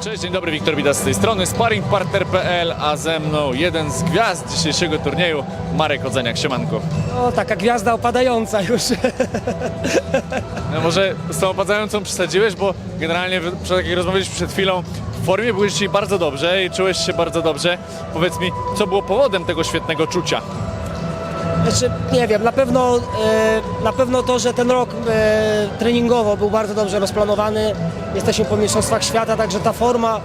Cześć, dzień dobry, Wiktor Bidas z tej strony, sparringpartner.pl, a ze mną jeden z gwiazd dzisiejszego turnieju, Marek Odzeniak, siemanko. O, taka gwiazda opadająca już. No może z tą opadającą przesadziłeś, bo generalnie wy- przy takiej rozmawialiśmy przed chwilą, w formie byłeś dzisiaj bardzo dobrze i czułeś się bardzo dobrze. Powiedz mi, co było powodem tego świetnego czucia? Znaczy, nie wiem, na pewno, e, na pewno to, że ten rok e, treningowo był bardzo dobrze rozplanowany. Jesteśmy po Mistrzostwach Świata, także ta forma,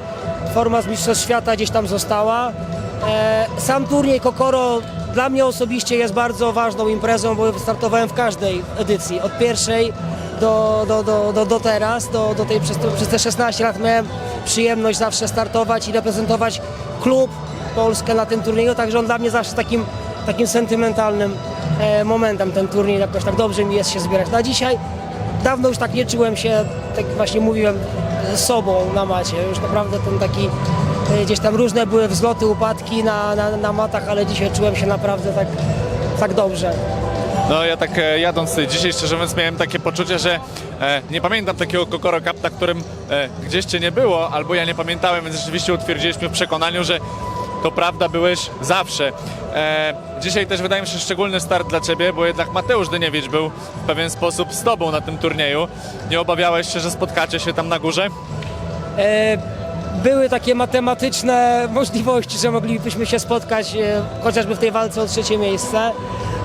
forma z Mistrzostw Świata gdzieś tam została. E, sam turniej Kokoro dla mnie osobiście jest bardzo ważną imprezą, bo wystartowałem w każdej edycji, od pierwszej do, do, do, do, do teraz, do, do tej, przez, przez te 16 lat miałem przyjemność zawsze startować i reprezentować klub, Polskę na tym turnieju, także on dla mnie zawsze takim, takim sentymentalnym e, momentem ten turniej, jakoś tak dobrze mi jest się zbierać. Na dzisiaj dawno już tak nie czułem się, tak właśnie mówiłem, z sobą na macie, już naprawdę ten taki, e, gdzieś tam różne były wzloty, upadki na, na, na matach, ale dzisiaj czułem się naprawdę tak, tak dobrze. No ja tak e, jadąc dzisiaj, szczerze mówiąc, miałem takie poczucie, że e, nie pamiętam takiego Kokoro na którym e, gdzieś cię nie było, albo ja nie pamiętałem, więc rzeczywiście utwierdziliśmy w przekonaniu, że to prawda byłeś zawsze. E, dzisiaj też wydaje mi się szczególny start dla ciebie, bo jednak Mateusz Dyniewicz był w pewien sposób z tobą na tym turnieju. Nie obawiałeś się, że spotkacie się tam na górze? E, były takie matematyczne możliwości, że moglibyśmy się spotkać e, chociażby w tej walce o trzecie miejsce.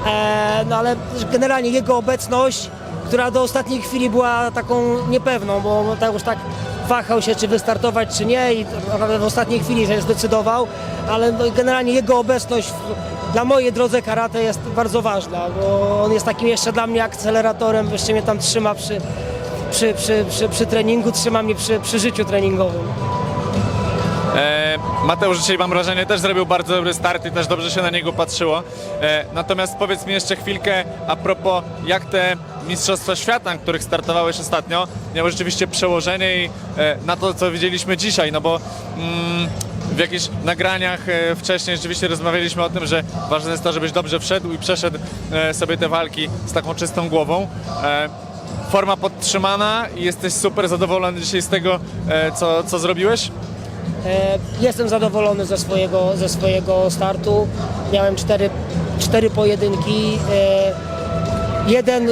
E, no ale generalnie jego obecność, która do ostatniej chwili była taką niepewną, bo Mateusz tak wahał się, czy wystartować, czy nie i w ostatniej chwili się zdecydował, ale no, generalnie jego obecność dla mojej drodze karate jest bardzo ważna, bo on jest takim jeszcze dla mnie akceleratorem, jeszcze mnie tam trzyma przy, przy, przy, przy, przy treningu, trzyma mnie przy, przy życiu treningowym. E, Mateusz dzisiaj mam wrażenie też zrobił bardzo dobry start i też dobrze się na niego patrzyło. E, natomiast powiedz mi jeszcze chwilkę a propos jak te Mistrzostwa Świata, na których startowałeś ostatnio, miały rzeczywiście przełożenie i, e, na to, co widzieliśmy dzisiaj, no bo mm, w jakichś nagraniach e, wcześniej rzeczywiście rozmawialiśmy o tym, że ważne jest to, żebyś dobrze wszedł i przeszedł e, sobie te walki z taką czystą głową. Forma podtrzymana i jesteś super zadowolony dzisiaj z tego, co, co zrobiłeś? Jestem zadowolony ze swojego, ze swojego startu. Miałem cztery, cztery pojedynki. Jeden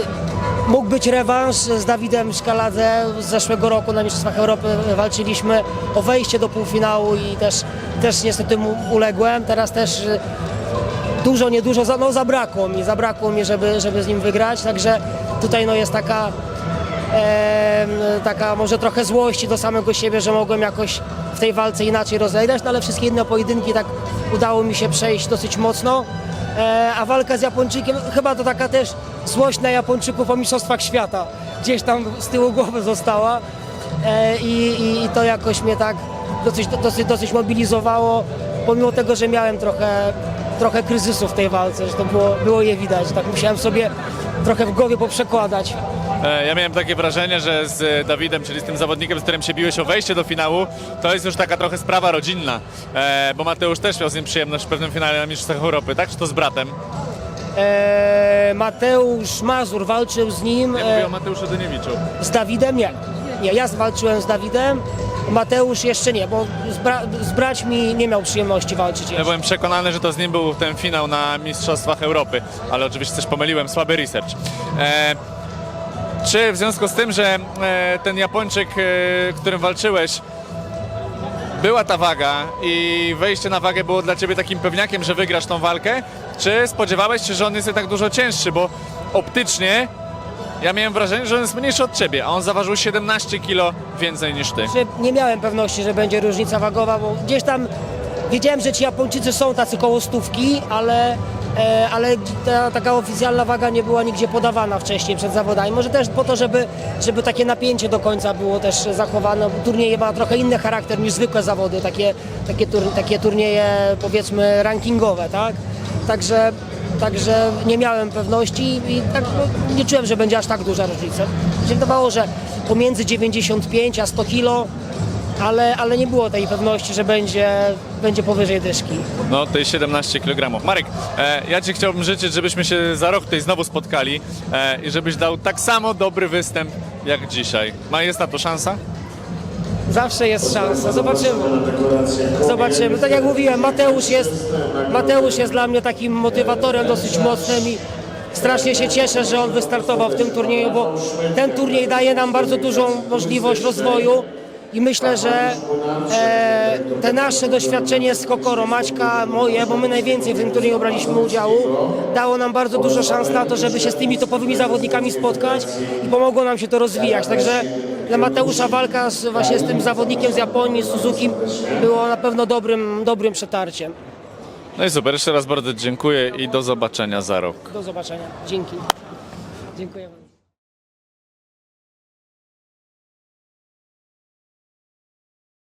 mógł być rewanż z Dawidem Szkaladze z zeszłego roku na Mistrzostwach Europy. Walczyliśmy o wejście do półfinału i też, też niestety uległem. Teraz też e, dużo, niedużo, no zabrakło mi, zabrakło mi, żeby, żeby z nim wygrać. Także tutaj no jest taka em, taka może trochę złości do samego siebie, że mogłem jakoś w tej walce inaczej rozegrać, no ale wszystkie inne pojedynki tak udało mi się przejść dosyć mocno. E, a walka z Japończykiem, chyba to taka też złość na Japończyków o Mistrzostwach Świata. Gdzieś tam z tyłu głowy została e, i, i, to jakoś mnie tak dosyć, dosyć, dosyć mobilizowało, pomimo tego, że miałem trochę, trochę kryzysu w tej walce, że to było, było je widać. Tak musiałem sobie trochę w głowie poprzekładać. E, Ja miałem takie wrażenie, że z e, Dawidem, czyli z tym zawodnikiem, z którym się biłeś o wejście do finału, to jest już taka trochę sprawa rodzinna, e, bo Mateusz też miał z nim przyjemność w pewnym finale na Mistrzostwach Europy, tak? Czy to z bratem? E, Mateusz Mazur walczył z nim, Ja mówię o Mateuszu Dyniewiczu. z Dawidem nie. Nie, ja walczyłem z Dawidem, Mateusz jeszcze nie, bo z, bra- z braćmi nie miał przyjemności walczyć Ja jeszcze. byłem przekonany, że to z nim był ten finał na Mistrzostwach Europy, ale oczywiście też pomyliłem, słaby research. E, czy w związku z tym, że e, ten Japończyk, e, którym walczyłeś, była ta waga i wejście na wagę było dla ciebie takim pewniakiem, że wygrasz tą walkę? Czy spodziewałeś się, że on jest jednak dużo cięższy, bo optycznie ja miałem wrażenie, że on jest mniejszy od ciebie, a on zaważył 17 kilo więcej niż ty. Nie miałem pewności, że będzie różnica wagowa, bo gdzieś tam wiedziałem, że ci Japończycy są tacy koło stówki, ale, e, ale ta taka oficjalna waga nie była nigdzie podawana wcześniej przed zawodami. Może też po to, żeby, żeby takie napięcie do końca było też zachowane. Turnieje ma trochę inny charakter niż zwykłe zawody, takie, takie, takie turnieje powiedzmy rankingowe, tak? Także Także nie miałem pewności i tak no, nie czułem, że będzie aż tak duża różnica. Mi się wydawało, że pomiędzy 95 a 100 kilo, ale, ale nie było tej pewności, że będzie będzie powyżej dyszki. No, tej 17 kg. Marek, e, ja Ci chciałbym życzyć, żebyśmy się za rok tutaj znowu spotkali e, i żebyś dał tak samo dobry występ jak dzisiaj. Ma, jest na to szansa? Zawsze jest szansa, zobaczymy. Zobaczymy. Tak jak mówiłem, Mateusz jest, Mateusz jest dla mnie takim motywatorem dosyć mocnym i strasznie się cieszę, że on wystartował w tym turnieju, bo ten turniej daje nam bardzo dużą możliwość rozwoju i myślę, że e, te nasze doświadczenie z Kokoro, Maćka, moje, bo my najwięcej w tym turnieju braliśmy udziału, dało nam bardzo dużo szans na to, żeby się z tymi topowymi zawodnikami spotkać i pomogło nam się to rozwijać. Także dla Mateusza walka z, właśnie z tym zawodnikiem z Japonii, z Suzuki, było na pewno dobrym, dobrym przetarciem. No i super, jeszcze raz bardzo dziękuję i do zobaczenia za rok. Do zobaczenia. Dzięki. Dziękuję.